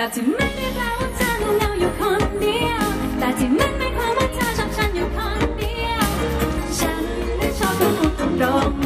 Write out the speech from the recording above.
แบบที่มันไม่แปลว่าเธอเหงาอยู่คนเดียว แต่ที่มันไม่ความว่าเธอชอบฉันอยู่คนเดียว ฉันชอบพูดตรง